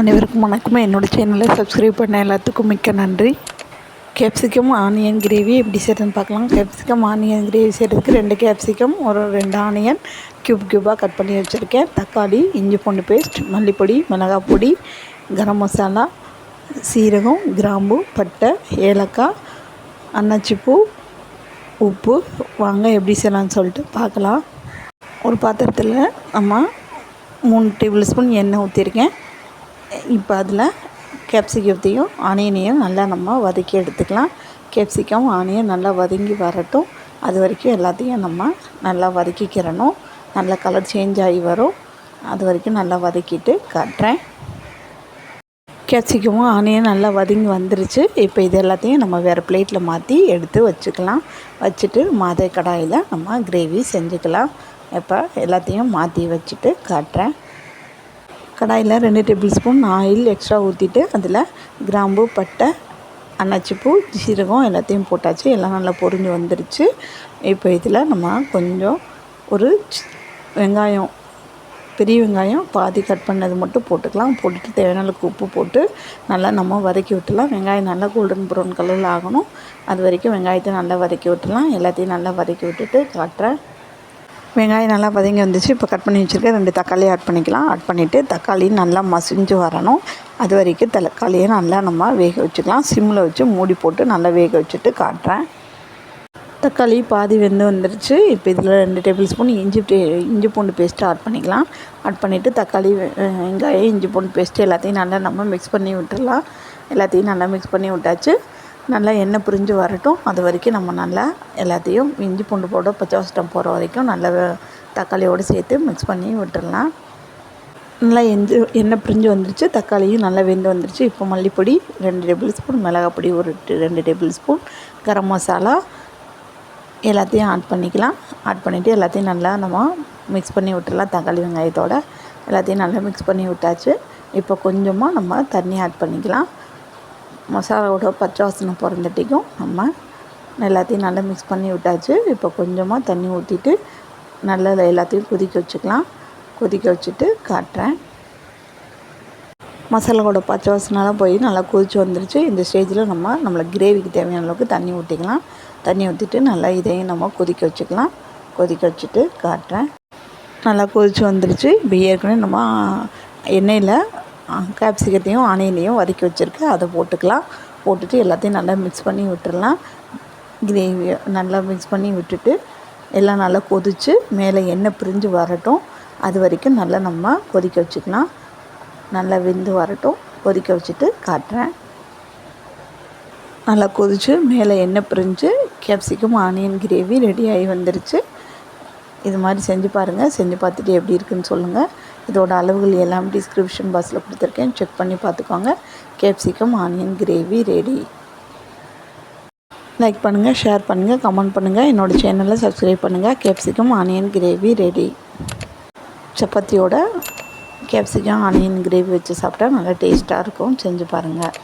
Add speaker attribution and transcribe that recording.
Speaker 1: அனைவருக்கும் வணக்கம் என்னோடய சேனலை சப்ஸ்கிரைப் பண்ண எல்லாத்துக்கும் மிக்க நன்றி. கேப்சிகம் ஆனியன் கிரேவி எப்படி செய்கிறதுன்னு பார்க்கலாம். கேப்சிகம் ஆனியன் கிரேவி செய்கிறதுக்கு ரெண்டு கேப்சிகம் ஒரு ரெண்டு ஆனியன் க்யூப் க்யூபாக கட் பண்ணி வச்சுருக்கேன். தக்காளி இஞ்சி பூண்டு பேஸ்ட் மல்லிப்பொடி மிளகாய் பொடி கரம் மசாலா சீரகம் கிராம்பு பட்டை ஏலக்காய் அன்னாச்சிப்பூ உப்பு. வாங்க எப்படி செய்யலாம்னு சொல்லிட்டு பார்க்கலாம். ஒரு பாத்திரத்தில் நம்ம மூணு டேபிள் ஸ்பூன் எண்ணெய் ஊற்றிருக்கேன் இப்போ அதில் கேப்சிகத்தையும் ஆனியனையும் நல்லா நம்ம வதக்கி எடுத்துக்கலாம். கேப்சிகம் ஆனியன் நல்லா வதங்கி வரட்டும். அது வரைக்கும் எல்லாத்தையும் நம்ம நல்லா வதக்கிக்கிறணும். நல்லா கலர் சேஞ்ச் ஆகி வரும். அது வரைக்கும் நல்லா வதக்கிட்டு காட்டுறேன். கேப்சிகமும் ஆனியன் நல்லா வதங்கி வந்துருச்சு. இப்போ இது எல்லாத்தையும் நம்ம வேறு பிளேட்டில் மாற்றி எடுத்து வச்சுக்கலாம். வச்சுட்டு மாதை கடாயில் நம்ம கிரேவி செஞ்சுக்கலாம். இப்போ எல்லாத்தையும் மாற்றி வச்சுட்டு காட்டுறேன். கடாயில் ரெண்டு டேபிள் ஸ்பூன் ஆயில் எக்ஸ்ட்ரா ஊற்றிட்டு அதில் கிராம்பு பட்டை அன்னாச்சிப்பூ சீரகம் எல்லாத்தையும் போட்டாச்சு. எல்லாம் நல்லா பொரிஞ்சு வந்துடுச்சு இப்போ இதில் நம்ம கொஞ்சம் ஒரு வெங்காயம் பெரிய வெங்காயம் பாதி கட் பண்ணது மட்டும் போட்டுக்கலாம். போட்டுட்டு தேவையான அளவுக்கு உப்பு போட்டு நல்லா நம்ம வதக்கி விட்டுலாம் வெங்காயம் நல்லா கோல்டன் ப்ரௌன் கலரில் ஆகணும். அது வரைக்கும் வெங்காயத்தை நல்லா வதக்கி விட்டுலாம் எல்லாத்தையும் நல்லா வதக்கி விட்டுட்டு காட்டுறேன். வெங்காயம் நல்லா வதங்கி வந்துச்சு. இப்போ கட் பண்ணி வச்சுருக்கேன் ரெண்டு தக்காளி ஆட் பண்ணிக்கலாம். ஆட் பண்ணிவிட்டு தக்காளி நல்லா மசிஞ்சு வரணும். அது வரைக்கும் தக்காளியை நல்லா நம்ம வேக வச்சுக்கலாம். சிம்மில் வச்சு மூடி போட்டு நல்லா வேக வச்சுட்டு காட்டுறேன். தக்காளி பாதி வெந்து வந்துருச்சு. இப்போ இதில் ரெண்டு டேபிள் ஸ்பூன் இஞ்சி இஞ்சி பூண்டு பேஸ்ட்டு ஆட் பண்ணிக்கலாம். ஆட் பண்ணிவிட்டு தக்காளி வெங்காயம் இஞ்சி பூண்டு பேஸ்ட்டு எல்லாத்தையும் நல்லா நம்ம மிக்ஸ் பண்ணி விட்டுடலாம் எல்லாத்தையும் நல்லா மிக்ஸ் பண்ணி விட்டாச்சு. நல்லா எண்ணெய் பிரிஞ்சு வரட்டும். அது வரைக்கும் நம்ம நல்லா எல்லாத்தையும் இஞ்சி பூண்டு போட பச்சை போகிற வரைக்கும் நல்லா தக்காளியோடு சேர்த்து மிக்ஸ் பண்ணி விட்டுடலாம் நல்லா எந்த எண்ணெய் பிரிஞ்சு வந்துருச்சு. தக்காளியும் நல்லா வெந்து வந்துருச்சு. இப்போ மல்லிப்பொடி ரெண்டு டேபிள் ஸ்பூன் மிளகாப்பொடி ஒரு ரெண்டு டேபிள் ஸ்பூன் கரம் மசாலா எல்லாத்தையும் ஆட் பண்ணிக்கலாம். ஆட் பண்ணிவிட்டு எல்லாத்தையும் நல்லா நம்ம மிக்ஸ் பண்ணி விட்டுடலாம் தக்காளி வெங்காயத்தோடு. எல்லாத்தையும் நல்லா மிக்ஸ் பண்ணி விட்டாச்சு. இப்போ கொஞ்சமாக நம்ம தண்ணி ஆட் பண்ணிக்கலாம். மசாலாவோட பச்சை வாசனை பிறந்தட்டிக்கும் நம்ம எல்லாத்தையும் நல்லா மிக்ஸ் பண்ணி விட்டாச்சு. இப்போ கொஞ்சமாக தண்ணி ஊற்றிட்டு நல்லா எல்லாத்தையும் கொதிக்க வச்சுக்கலாம். கொதிக்க வச்சுட்டு காட்டுறேன். மசாலாவோட பச்சை வாசனெலாம் போய் நல்லா கொதிச்சு வந்துருச்சு. இந்த ஸ்டேஜில் நம்ம நம்மளை கிரேவிக்கு தேவையான அளவுக்கு தண்ணி ஊற்றிக்கலாம் தண்ணி ஊற்றிட்டு நல்லா இதையும் நம்ம கொதிக்க வச்சுக்கலாம். கொதிக்க வச்சுட்டு காட்டுறேன். நல்லா கொதிச்சு வந்துருச்சு. இப்போ ஏற்கனவே நம்ம எண்ணெயில் கேப்சிகத்தையும் ஆனியனையும் வதக்கி வச்சுருக்கேன் அதை போட்டுக்கலாம். போட்டுட்டு எல்லாத்தையும் நல்லா மிக்ஸ் பண்ணி விட்டுடலாம் கிரேவியை நல்லா மிக்ஸ் பண்ணி விட்டுட்டு எல்லாம் நல்லா கொதித்து மேலே எண்ணெய் பிரிஞ்சு வரட்டும். அது வரைக்கும் நல்லா நம்ம கொதிக்க வச்சுக்கலாம். நல்லா வெந்து வரட்டும். கொதிக்க வச்சுட்டு காட்டுறேன். நல்லா கொதித்து மேலே எண்ணெய் பிரிஞ்சு கேப்சிகம் ஆனியன் கிரேவி ரெடி ஆகி வந்துருச்சு. இது மாதிரி செஞ்சு பாருங்கள் செஞ்சு பார்த்துட்டு எப்படி இருக்குன்னு சொல்லுங்கள் இதோட அளவுகள் எல்லாம் டிஸ்கிரிப்ஷன் பாக்ஸில் கொடுத்துருக்கேன். செக் பண்ணி பார்த்துக்கோங்க. Capsicum onion gravy ready like பண்ணுங்கள் ஷேர் பண்ணுங்கள் கமெண்ட் பண்ணுங்கள் என்னோடய சேனலை சப்ஸ்கிரைப் பண்ணுங்கள் கேப்சிகம் ஆனியன் கிரேவி ரெடி சப்பாத்தியோட கேப்சிகம் ஆனியன் கிரேவி வச்சு சாப்பிட்டா நல்லா டேஸ்ட்டாக இருக்கும். செஞ்சு பாருங்கள்